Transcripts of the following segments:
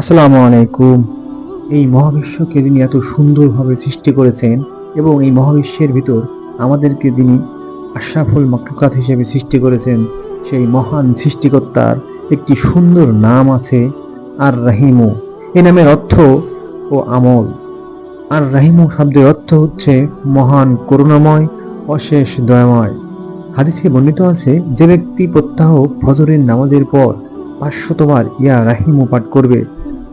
আসসালামু আলাইকুম। এই মহাবিশ্বকে তিনি এত সুন্দরভাবে সৃষ্টি করেছেন এবং এই মহাবিশ্বের ভিতর আমাদেরকে তিনি আশরাফুল মাকলুকাত হিসেবে সৃষ্টি করেছেন, সেই মহান সৃষ্টিকর্তার একটি সুন্দর নাম আছে আর রাহিমু এই নামের অর্থ ও আমল। আর রাহিমু শব্দের অর্থ হচ্ছে মহান করুণাময়, অশেষ দয়াময়। হাদিসে বর্ণিত আছে, যে ব্যক্তি প্রত্যাহ ফজরের নামাজের পর পাঁচশতবার ইয়া রাহিমু পাঠ করবে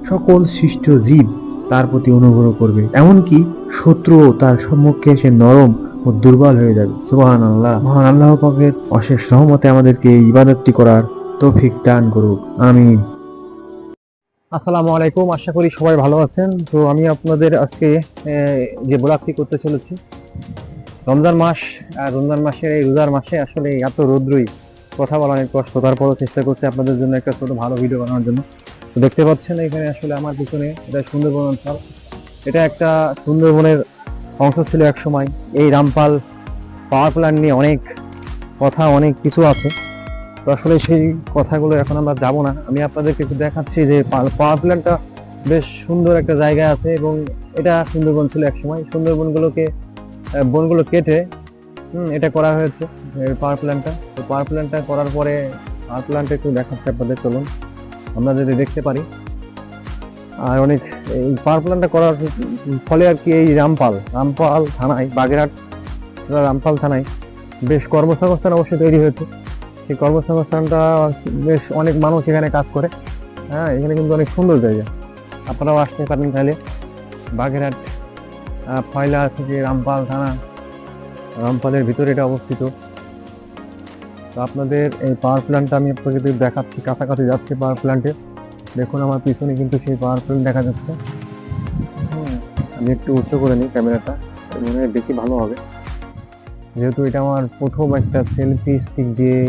সকল সৃষ্ট জীব তার প্রতি অনুগ্রহ করবে। এমনকি শত্রুও তার সম্মুখে এসে নরম ও দুর্বল হয়ে যাবে। সুবাহান আল্লাহ মহান আল্লাহ পাকের অশেষ রহমতে আমাদেরকে এই ইবাদতটি করার তৌফিক দান করুক। আমিন। আসসালামু আলাইকুম। আশা করি সবাই ভালো আছেন। তো আমি আপনাদের আজকে যে ব্লগটি করতে চলেছি, রমজান মাস, আর রমজান মাসের এই রোজার মাসে আসলে এত রৌদ্রই, কথা বলা অনেক কষ্ট। তারপরও চেষ্টা করছি আপনাদের জন্য একটা ছোট ভালো ভিডিও বানানোর জন্য। তো দেখতে পাচ্ছেন এখানে আসলে আমার পিছনে এটা সুন্দরবন অঞ্চল। এটা একটা সুন্দরবনের অংশ ছিল এক সময়। এই রামপাল পাওয়ার প্ল্যান্ট নিয়ে অনেক কথা, অনেক কিছু আছে। তো আসলে সেই কথাগুলো এখন আমরা যাব না। আমি আপনাদেরকে একটু দেখাচ্ছি যে পাওয়ার প্ল্যান্টটা বেশ সুন্দর একটা জায়গায় আছে এবং এটা সুন্দরবন ছিল এক সময়। সুন্দরবনগুলোকে বনগুলো কেটে এটা করা হয়েছে পাওয়ার প্ল্যান্টটা। তো পাওয়ার প্ল্যান্টটা করার পরে পাওয়ার প্ল্যান্টটা একটু দেখাচ্ছে আপনাদের, চলুন। আমরা যদি দেখতে পারি। আর অনেক এই পাওয়ার প্ল্যান্টটা করার ফলে আর কি এই রামপাল রামপাল থানায়, বাগেরহাট রামপাল থানায় বেশ কর্মসংস্থান অবশ্যই তৈরি হয়েছে। সেই কর্মসংস্থানটা বেশ অনেক মানুষ এখানে কাজ করে। হ্যাঁ এখানে কিন্তু অনেক সুন্দর জায়গা। আপনারাও আসতে পারেন তাহলে। বাগেরহাট ফয়লা থেকে রামপাল থানা, রামপালের ভিতরে এটা অবস্থিত। আপনাদের এই পাওয়ার প্ল্যান্টটা আমি আপনাকে একটু দেখাচ্ছি কাছাকাছি যাচ্ছি পাওয়ার প্ল্যান্টে দেখুন আমার পিছনে কিন্তু সেই পাওয়ার প্ল্যান্ট দেখা যাচ্ছে। আমি একটু উচ্চ করে নিই ক্যামেরাটা মনে হয় বেশি ভালো হবে। যেহেতু এটা আমার প্রথম একটা সেলফি স্টিক দিয়ে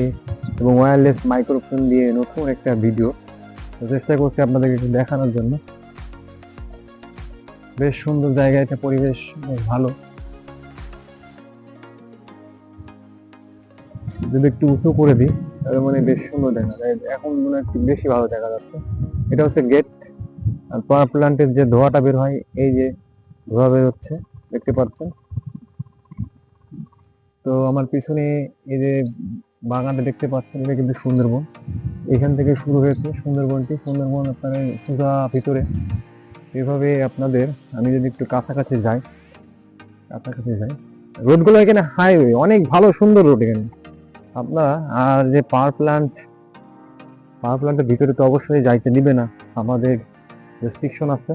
এবং ওয়্যারলেস মাইক্রোফোন দিয়ে নতুন একটা ভিডিও তো চেষ্টা করছি আপনাদেরকে একটু দেখানোর জন্য। বেশ সুন্দর জায়গা এটা পরিবেশ বেশ ভালো। যদি একটু উঁচু করে দিই, তাহলে মানে বেশ সুন্দর দেখা যায়। এখন মনে একটু বেশি ভালো দেখা যাচ্ছে। এটা হচ্ছে গেট আর পাওয়ার প্ল্যান্টের যে ধোঁয়াটা বের হয়, এই যে ধোঁয়া বের হচ্ছে, দেখতে পাচ্ছেন? তো আমার পিছনে এই যে বাগানটা দেখতে পাচ্ছেন, এটা কিন্তু সুন্দরবন। এখান থেকে শুরু হয়েছে সুন্দরবনটি। সুন্দরবন আপনার সোজা ভিতরে। এভাবে আপনাদের, আমি যদি একটু কাছাকাছি যাই কাছাকাছি যাই। রোডগুলো এখানে হাইওয়ে অনেক ভালো সুন্দর রোড এখানে। আপনার, আর যে পাওয়ার প্ল্যান্ট পাওয়ার প্ল্যান্টের ভিতরে তো অবশ্যই যাইতে দিবে না। আমাদের রেস্ট্রিকশন আছে।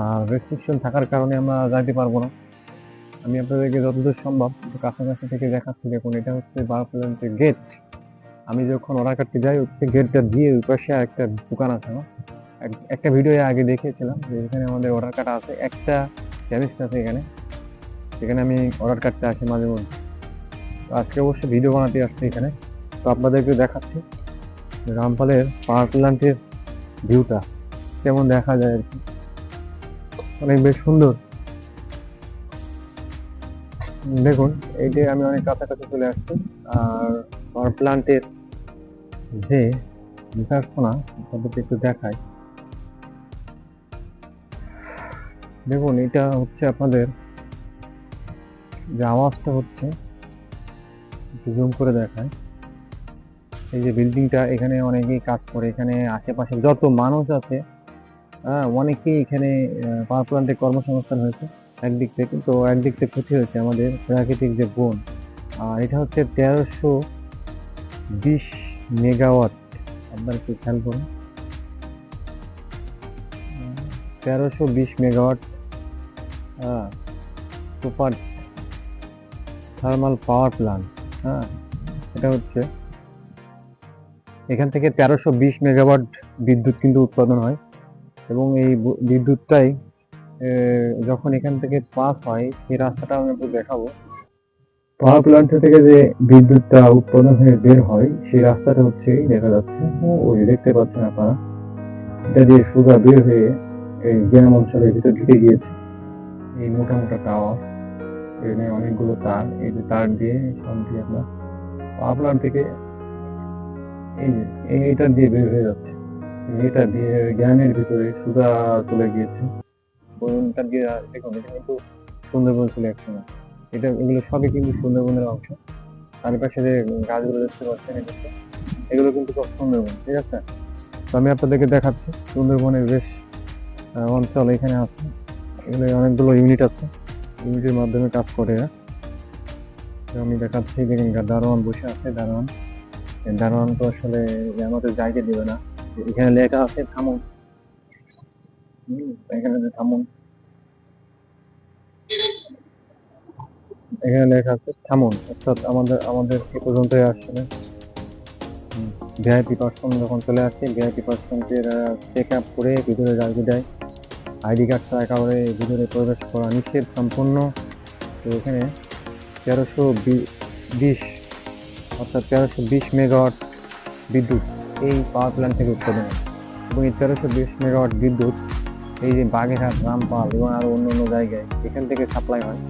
আর রেস্ট্রিকশন থাকার কারণে আমরা যাইতে পারব না। আমি আপনাদেরকে যতদূর সম্ভব কাছাকাছি থেকে দেখাচ্ছি দেখুন, এটা হচ্ছে পাওয়ার প্ল্যান্টের গেট আমি যখন অর্ডার কাটতে যাই, হচ্ছে গেটটা দিয়ে ওই পাশে একটা দোকান আছে আমার একটা ভিডিও আগে দেখিয়েছিলাম যে এখানে আমাদের অর্ডার কাটা আছে একটা কেমিস্ট আছে এখানে। সেখানে আমি অর্ডার কাটতে আসি মাঝে মধ্যে। আজকে অবশ্য ভিডিও বানাতে আসছি এখানে। তো আপনাদেরকে দেখাচ্ছি রামপালের পাওয়ার প্ল্যান্টের ভিউটা কেমন দেখা যায় আর কি। অনেক বেশ সুন্দর। দেখুন, এই যে আমি অনেক কাছাকাছি চলে আসছি, আর পাওয়ার প্ল্যান্টের যে নির্দেশনা আপনাদেরকে একটু দেখায় দেখুন, এটা হচ্ছে আপনাদের যে আওয়াজটা হচ্ছে জুম করে দেখায়। এই যে বিল্ডিংটা এখানে অনেকেই কাজ করে, এখানে আশেপাশে যত মানুষ আছে হ্যাঁ অনেকেই এখানে পাওয়ার প্ল্যান্টে কর্মসংস্থান হয়েছে। একদিক থেকে তো একদিক থেকে ক্ষতি হয়েছে আমাদের প্রাকৃতিক যে বন। আর এটা হচ্ছে তেরোশো বিশ মেগাওয়াট, আপনার একটু খেয়াল করুন। তেরোশো বিশ মেগাওয়াট হ্যাঁ সুপার থার্মাল পাওয়ার প্ল্যান্ট হ্যাঁ এটা হচ্ছে। এখান থেকে তেরোশো বিশ মেগাওয়াট বিদ্যুৎ কিন্তু উৎপাদন হয় এবং এই বিদ্যুৎটাই যখন এখান থেকে পাস হয়, সেই রাস্তাটা আমি একটু দেখাবো। পাওয়ার প্লান্ট থেকে যে বিদ্যুৎটা উৎপাদন হয়ে বের হয়, সেই রাস্তাটা হচ্ছে দেখা যাচ্ছে। ওই দেখতে পাচ্ছেন আপনারা। এটা দিয়ে সোজা বের হয়ে এই গ্রাম অঞ্চলের ভিতর ঢুকে গিয়েছে। এই মোটা মোটা টাওয়ার। অনেকগুলো তার, এই যে তার দিয়ে সব দিয়ে আপনার প্ল্যান্ট থেকে এই যে এইটা দিয়ে বের হয়ে যাচ্ছে। এটা দিয়ে জ্ঞানের ভিতরে সুদা চলে গিয়েছে। বনটা দিয়ে দেখুন, এটা কিন্তু সুন্দরবন ছিল একসময় এটা এগুলো সবই কিন্তু সুন্দরবনের অংশ। চারিপাশে যে গাছগুলো দেখতে পাচ্ছেন এগুলো কিন্তু সব সুন্দরবন, ঠিক আছে? তো আমি আপনাদেরকে দেখাচ্ছি, সুন্দরবনের বেশ অঞ্চল এখানে আছে। এগুলো অনেকগুলো ইউনিট আছে। ইউনিটের মাধ্যমে কাজ করে। আমি দেখাচ্ছি, দেখেন দারোয়ান বসে আছে, দারোয়ান। দারোয়ান তো আসলে আমাদের জায়গা দেবে না। এখানে লেখা আছে, থামুন। এখানে থামুন। এখানে লেখা আছে, থামুন। অর্থাৎ আমাদের আমাদের এ আসলে ভিআইপি পার্সন যখন চলে আসছে ভিআইপি পার্সনকে চেক আপ করে ভিতরে জায়গা দেয়। আইডি কার্ড ছাড়া কারণে ভিতরে প্রবেশ করা নিষেধ সম্পূর্ণ। তো এখানে তেরোশো বিশ, অর্থাৎ তেরোশো বিশ মেগাওয়াট বিদ্যুৎ এই পাওয়ার প্ল্যান্ট থেকে উৎপাদন। এবং এই তেরোশো বিশ মেগাওয়াট বিদ্যুৎ এই যে বাগেরহাট, রামপাল এবং আরও অন্য অন্য জায়গায় এখান থেকে সাপ্লাই হয়।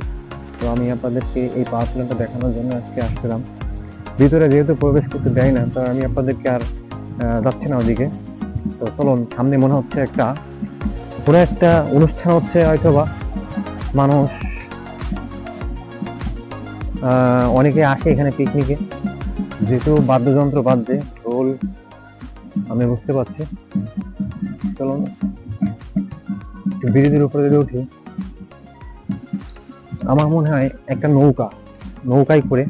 তো আমি আপনাদেরকে এই পাওয়ার প্ল্যান্টটা দেখানোর জন্য আজকে আসছিলাম। ভিতরে যেহেতু প্রবেশ করতে দেয় না, তো আমি আপনাদেরকে আর যাচ্ছি না ওদিকে। তো চলুন, সামনে মনে হচ্ছে একটা কোনো একটা অনুষ্ঠান হচ্ছে হয়তোবা মানুষ অনেকে আসে এখানে পিকনিকে যেহেতু বাদ্যযন্ত্র বাজছে, ঢোল, আমি বুঝতে পারছি। চলুন ব্রিজের উপরে যদি উঠি, আমার মনে হয় একটা নৌকা, নৌকায় করে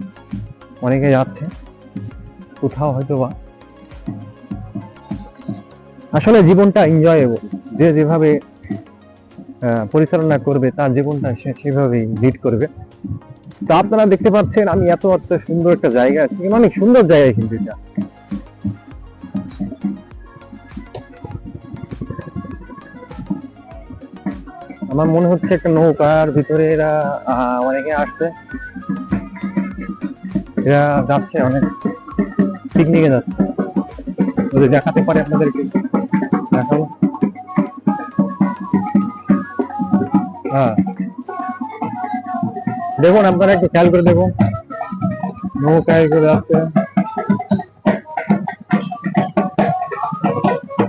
অনেকে যাচ্ছে। কোথাও হয়তো বা আসলে জীবনটা এনজয়েবল যে যেভাবে পরিচালনা করবে, তার জীবনটা সে সেভাবেই লিড করবে। তো আপনারা দেখতে পাচ্ছেন, আমি এত এত সুন্দর একটা জায়গা আছে অনেক সুন্দর জায়গা কিন্তু এটা। আমার মনে হচ্ছে একটা নৌকার ভিতরে এরা অনেকে আসছে। এরা যাচ্ছে অনেক পিকনিকে যাচ্ছে। যদি দেখাতে পারে আপনাদেরকে। দেখাবো। হ্যাঁ। দেখুন, আপনারা একটু খেয়াল করে দেখুন। নৌকায় করে আসছে।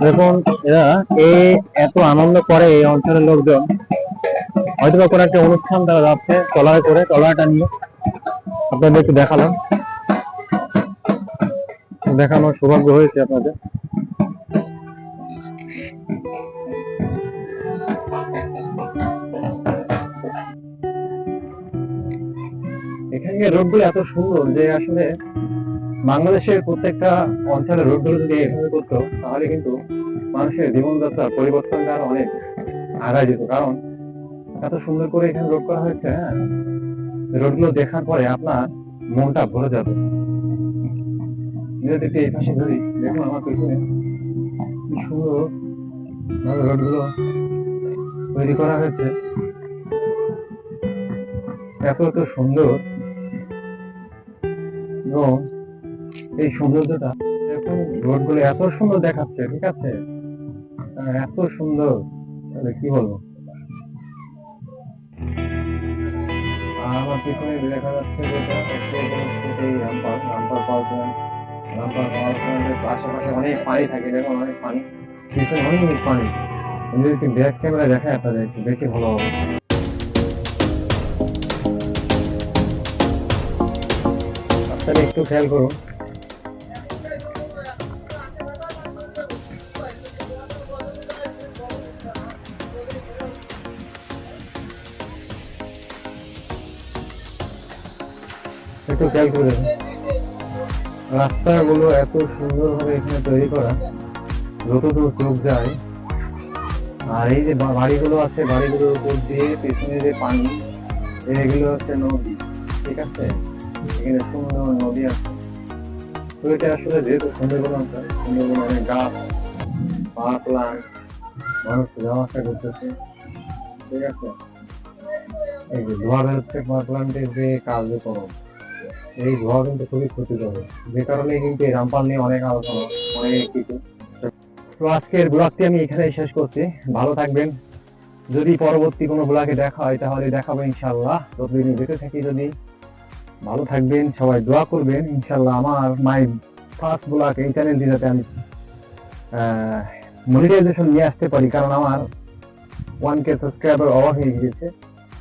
দেখুন, এরা এই এত আনন্দ করে এই অঞ্চলের লোকজন। হয়তো বা কোনো একটা অনুষ্ঠান তারা যাচ্ছে ট্রলারে করে ট্রলারটা নিয়ে। আপনাদের একটু দেখালাম। দেখানোর সৌভাগ্য হয়েছে আপনাদের। এখানকার রোডগুলো এত সুন্দর যে আসলে বাংলাদেশের প্রত্যেকটা অঞ্চলের রোডগুলো যদি এভাবে করতো, তাহলে কিন্তু মানুষের জীবনযাত্রার পরিবর্তনটা আরও অনেক আগায় যেত। কারণ এত সুন্দর করে এখানে রোড করা হয়েছে হ্যাঁ? রোডগুলো দেখার পরে আপনার মনটা ভরে যাবে। একটু এই পাশে ধরি, দেখুন আমার পিছনে সুন্দর রোডগুলো তৈরি করা হয়েছে। এত এত সুন্দর। এবং এই সৌন্দর্যটা এখন রোডগুলো এত সুন্দর দেখাচ্ছে, ঠিক আছে? এত সুন্দর। তাহলে কি বলব? আমার পিছনে দেখা যাচ্ছে যেটা প্ল্যান্টের আশেপাশে অনেক পানি থাকে দেখুন অনেক পানি, পিছনে অনেক পানি। যদি ব্যাক ক্যামেরা দেখায় আপনাদের একটু বেশি ভালো হবে। আপনারা একটু খেয়াল করুন। একটু খেয়াল করে রাস্তাগুলো এত সুন্দরভাবে এখানে তৈরি করা, যতদূর চোখ যায়, আর এই যে বাড়িগুলো আছে, বাড়িগুলোর উপর দিয়ে পেছনে যে পানি, এগুলো হচ্ছে নদী, ঠিক আছে? এখানে নদী আছে। তো এটা আসলে যেহেতু সুন্দরবন সুন্দরবন অনেক গাছ পাওয়ার প্লান্ট মানুষ যাওয়া আসা করতেছে। ঠিক আছে? এই যে ধোয়া বেরোচ্ছে পাওয়ার যে কার্যক্রম এই ধোয়া কিন্তু খুবই ক্ষতিকর। যে কারণে কিন্তু এই রামপাল নিয়ে অনেক আলোচনা অনেক কিছু। তো আজকের ব্লগটি আমি এখানেই শেষ করছি। ভালো থাকবেন। যদি পরবর্তী কোনো ব্লগে দেখা হয়, তাহলে দেখাবো ইনশাল্লাহ বেঁচে থাকি যদি। ভালো থাকবেন, সবাই দোয়া করবেন। ইনশাল্লাহ আমার মাই ফার্স্ট ব্লগ এই চ্যানেল যাতে আমি মনিটাইজেশন নিয়ে আসতে পারি। কারণ আমার ওয়ান কে সাবস্ক্রাইবার অভাব হয়ে গিয়েছে।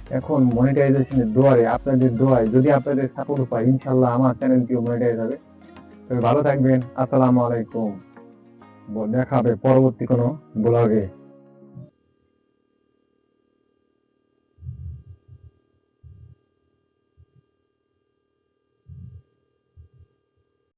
এখন মনিটাইজেশনের দোয়ারে, আপনাদের দোয়ায়, যদি আপনাদের সাপোর্ট পাই ইনশাল্লাহ আমার চ্যানেলটিও মনিটাইজ হবে। তবে ভালো থাকবেন। আসসালামু আলাইকুম। ব- দেখা হবে পরবর্তী কোনো ব্লগে